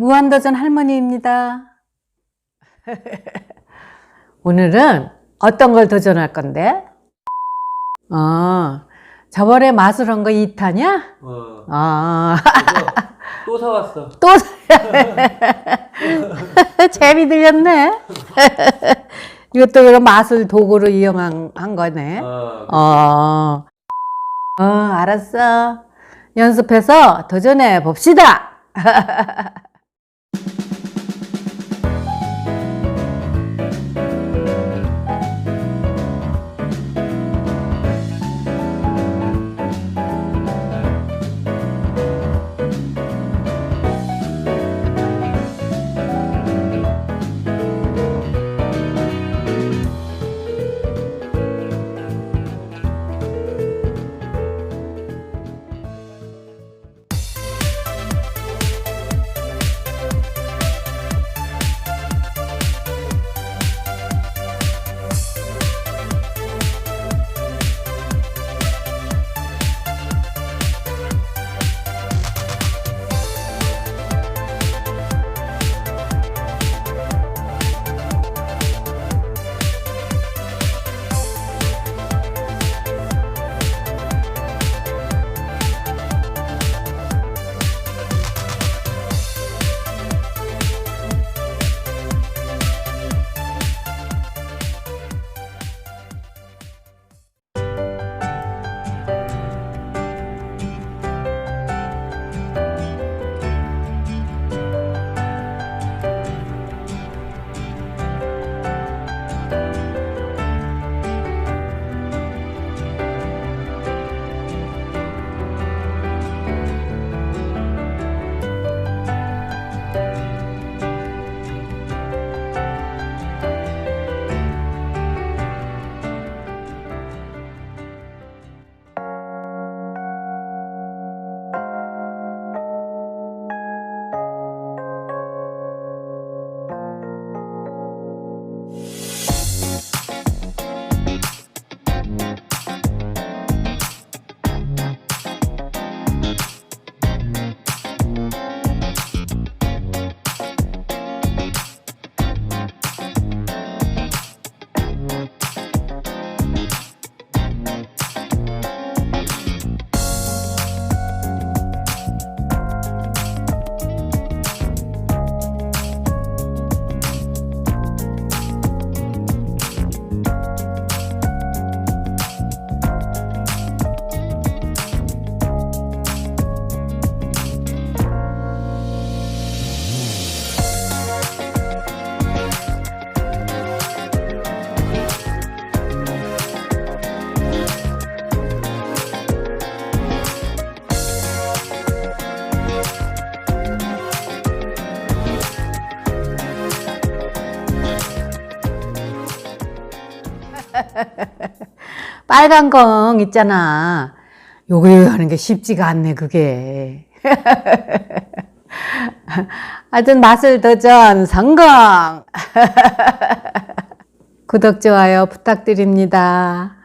무한도전 할머니입니다. 오늘은 어떤 걸 도전할 건데? 어, 저번에 마술한 거 2타냐? 어. 아, 그래서 또 사왔어. 또 재미 들렸네. 이것도 그런 마술 도구로 이용한 한 거네. 어. 어, 어, 알았어. 연습해서 도전해 봅시다. 빨간 공 있잖아. 요거 하는 게 쉽지가 않네, 그게. 하여튼 맛을 도전 성공! 구독, 좋아요 부탁드립니다.